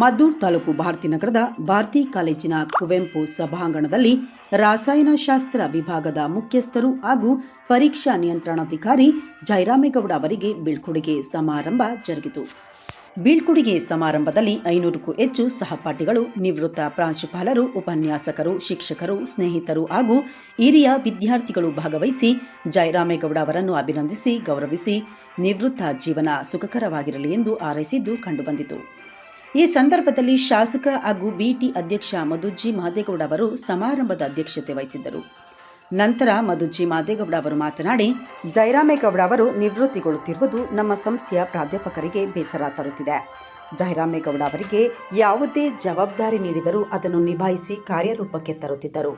ಮದ್ದೂರು ತಾಲೂಕು ಭಾರತಿ ನಗರದ ಭಾರತಿ ಕಾಲೇಜಿನ ಕುವೆಂಪು ಸಭಾಂಗಣದಲ್ಲಿ ರಾಸಾಯನಶಾಸ್ತ್ರ ವಿಭಾಗದ ಮುಖ್ಯಸ್ಥರು ಹಾಗೂ ಪರೀಕ್ಷಾ ನಿಯಂತ್ರಣಾಧಿಕಾರಿ ಜಯರಾಮೇಗೌಡ ಅವರಿಗೆ ಬೀಳ್ಕೊಡುಗೆ ಸಮಾರಂಭ ಜರುಗಿತು. ಬೀಳ್ಕೊಡುಗೆ ಸಮಾರಂಭದಲ್ಲಿ ಐನೂರಕ್ಕೂ ಹೆಚ್ಚು ಸಹಪಾಠಿಗಳು, ನಿವೃತ್ತ ಪ್ರಾಂಶುಪಾಲರು, ಉಪನ್ಯಾಸಕರು, ಶಿಕ್ಷಕರು, ಸ್ನೇಹಿತರು ಹಾಗೂ ಹಿರಿಯ ವಿದ್ಯಾರ್ಥಿಗಳು ಭಾಗವಹಿಸಿ ಜಯರಾಮೇಗೌಡ ಅವರನ್ನು ಅಭಿನಂದಿಸಿ ಗೌರವಿಸಿ ನಿವೃತ್ತ ಜೀವನ ಸುಖಕರವಾಗಿರಲಿ ಎಂದು ಹಾರೈಸಿದ್ದು ಕಂಡುಬಂದಿತು. ಈ ಸಂದರ್ಭದಲ್ಲಿ ಶಾಸಕ ಹಾಗೂ ಬಿಟಿ ಅಧ್ಯಕ್ಷ ಮಧುಜ್ಜಿ ಮಾದೇಗೌಡ ಅವರು ಸಮಾರಂಭದ ಅಧ್ಯಕ್ಷತೆ ವಹಿಸಿದ್ದರು. ನಂತರ ಮಧುಜ್ಜಿ ಮಾದೇಗೌಡ ಅವರು ಮಾತನಾಡಿ, ಜಯರಾಮೇಗೌಡ ಅವರು ನಿವೃತ್ತಿಗೊಳ್ಳುತ್ತಿರುವುದು ನಮ್ಮ ಸಂಸ್ಥೆಯ ಪ್ರಾಧ್ಯಾಪಕರಿಗೆ ಬೇಸರ ತರುತ್ತಿದೆ. ಜಯರಾಮೇಗೌಡ ಅವರಿಗೆ ಯಾವುದೇ ಜವಾಬ್ದಾರಿ ನೀಡಿದರೂ ಅದನ್ನು ನಿಭಾಯಿಸಿ ಕಾರ್ಯರೂಪಕ್ಕೆ ತರುತ್ತಿದ್ದರು.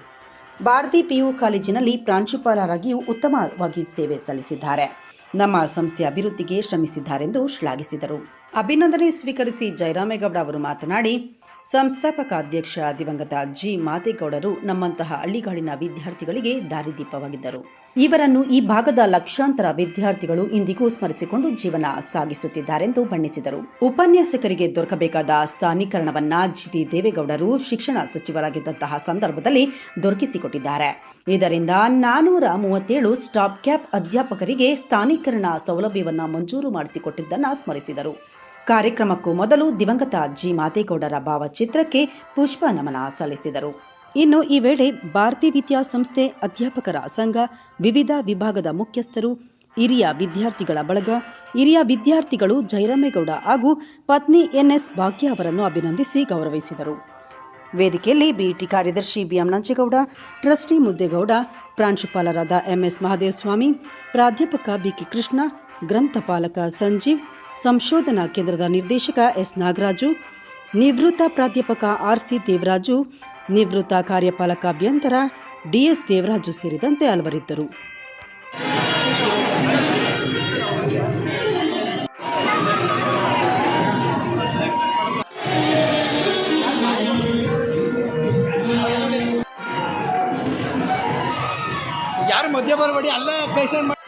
ಭಾರತಿ ಪಿಯು ಕಾಲೇಜಿನಲ್ಲಿ ಪ್ರಾಂಶುಪಾಲರಾಗಿಯೂ ಉತ್ತಮವಾಗಿ ಸೇವೆ ಸಲ್ಲಿಸಿದ್ದಾರೆ. ನಮ್ಮ ಸಂಸ್ಥೆಯ ಅಭಿವೃದ್ಧಿಗೆ ಶ್ರಮಿಸಿದ್ದಾರೆಂದು ಶ್ಲಾಘಿಸಿದರು. ಅಭಿನಂದನೆ ಸ್ವೀಕರಿಸಿ ಜಯರಾಮೇಗೌಡ ಅವರು ಮಾತನಾಡಿ, ಸಂಸ್ಥಾಪಕ ಅಧ್ಯಕ್ಷ ದಿವಂಗತ ಜಿ. ಮಾತೇಗೌಡರು ನಮ್ಮಂತಹ ಹಳ್ಳಿಗಾಡಿನ ವಿದ್ಯಾರ್ಥಿಗಳಿಗೆ ದಾರಿದೀಪವಾಗಿದ್ದರು. ಇವರನ್ನು ಈ ಭಾಗದ ಲಕ್ಷಾಂತರ ವಿದ್ಯಾರ್ಥಿಗಳು ಇಂದಿಗೂ ಸ್ಮರಿಸಿಕೊಂಡು ಜೀವನ ಸಾಗಿಸುತ್ತಿದ್ದಾರೆಂದು ಬಣ್ಣಿಸಿದರು. ಉಪನ್ಯಾಸಕರಿಗೆ ದೊರಕಬೇಕಾದ ಸ್ಥಾನೀಕರಣವನ್ನ ಜಿಟಿ ದೇವೇಗೌಡರು ಶಿಕ್ಷಣ ಸಚಿವರಾಗಿದ್ದಂತಹ ಸಂದರ್ಭದಲ್ಲಿ ದೊರಕಿಸಿಕೊಟ್ಟಿದ್ದಾರೆ. ಇದರಿಂದ ನಾನೂರ ಮೂವತ್ತೇಳು ಸ್ಟಾಪ್ ಕ್ಯಾಪ್ ಅಧ್ಯಾಪಕರಿಗೆ ಸ್ಥಾನೀಕರಣ ಸೌಲಭ್ಯವನ್ನು ಮಂಜೂರು ಮಾಡಿಸಿಕೊಟ್ಟಿದ್ದನ್ನು ಸ್ಮರಿಸಿದರು. ಕಾರ್ಯಕ್ರಮಕ್ಕೂ ಮೊದಲು ದಿವಂಗತ ಜಿ. ಮಾತೇಗೌಡರ ಭಾವಚಿತ್ರಕ್ಕೆ ಪುಷ್ಪ ನಮನ ಸಲ್ಲಿಸಿದರು. ಇನ್ನು ಈ ವೇಳೆ ಭಾರತೀಯ ವಿದ್ಯಾಸಂಸ್ಥೆ ಅಧ್ಯಾಪಕರ ಸಂಘ, ವಿವಿಧ ವಿಭಾಗದ ಮುಖ್ಯಸ್ಥರು, ಹಿರಿಯ ವಿದ್ಯಾರ್ಥಿಗಳ ಬಳಗ, ಹಿರಿಯ ವಿದ್ಯಾರ್ಥಿಗಳು ಜಯರಾಮೇಗೌಡ ಹಾಗೂ ಪತ್ನಿ ಎನ್ಎಸ್ ಭಾಗ್ಯ ಅವರನ್ನು ಅಭಿನಂದಿಸಿ ಗೌರವಿಸಿದರು. ವೇದಿಕೆಯಲ್ಲಿ ಬಿಇಟಿ ಕಾರ್ಯದರ್ಶಿ ಬಿಎಂ ನಂಜೇಗೌಡ, ಟ್ರಸ್ಟಿ ಮುದ್ದೇಗೌಡ, ಪ್ರಾಂಶುಪಾಲರಾದ ಎಂಎಸ್ ಮಹಾದೇವಸ್ವಾಮಿ, ಪ್ರಾಧ್ಯಾಪಕ ಬಿಕೆ ಕೃಷ್ಣ ಗ್ರಂಥಪಾಲಕ ಸಂಜೀವ್ ಸಂಶೋಧನಾ ಕೇಂದ್ರದ ನಿರ್ದೇಶಕ ಎಸ್. ನಾಗರಾಜು ನಿವೃತ್ತ ಪ್ರಾಧ್ಯಾಪಕ ಆರ್. ಸಿ. ದೇವರಾಜು ನಿವೃತ್ತ ಕಾರ್ಯಪಾಲಕ ಅಭ್ಯಂತರ ಡಿಎಸ್ ದೇವರಾಜು ಸೇರಿದಂತೆ ಹಲವರಿದ್ದರು. ಯಾರು ಮಧ್ಯ ಬರಬೇಡಿ ಅಲ್ಲೇ ಕೈ ಸೈನ್ ಮಾಡಿ.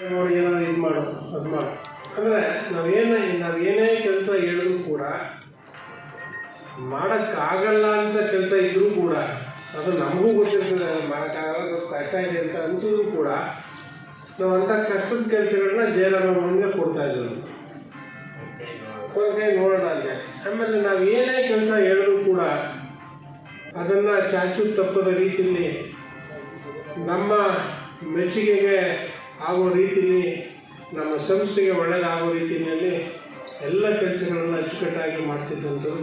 ಅಂದರೆ ನಾವೇನೇ ನಾವು ಏನೇ ಕೆಲಸ ಹೇಳಿದ್ರು ಕೂಡ ಮಾಡೋಕ್ಕಾಗಲ್ಲ ಅಂತ ಕೆಲಸ ಇದ್ದರೂ ಕೂಡ, ಅದು ನಮಗೂ ಗೊತ್ತಿರ್ತದೆ ಆಗೋದು ಕಷ್ಟ ಇದೆ ಅಂತ ಅನ್ಸಿದ್ರು ಕೂಡ, ನಾವು ಅಂಥ ಕಷ್ಟದ ಕೆಲಸಗಳನ್ನ ಜಯರಾಮ ಮುಂದೆ ಕೊಡ್ತಾ ಇದ್ರು ಕೊನೆಗೆ ನೋಡೋಣ ಅಂತೆ ಆಮೇಲೆ ನಾವು ಏನೇ ಕೆಲಸ ಹೇಳಿದ್ರು ಕೂಡ, ಅದನ್ನು ಚಾಚು ತಪ್ಪದ ರೀತಿಯಲ್ಲಿ ನಮ್ಮ ಮೆಚ್ಚುಗೆಗೆ ಆಗೋ ರೀತಿಯಲ್ಲಿ ನಮ್ಮ ಸಂಸ್ಥೆಗೆ ಒಳ್ಳೆಯದಾಗೋ ರೀತಿಯಲ್ಲಿ ಎಲ್ಲ ಕೆಲಸಗಳನ್ನು ಅಚ್ಚುಕಟ್ಟಾಗಿ ಮಾಡ್ತಿದ್ದಂಥವ್ರು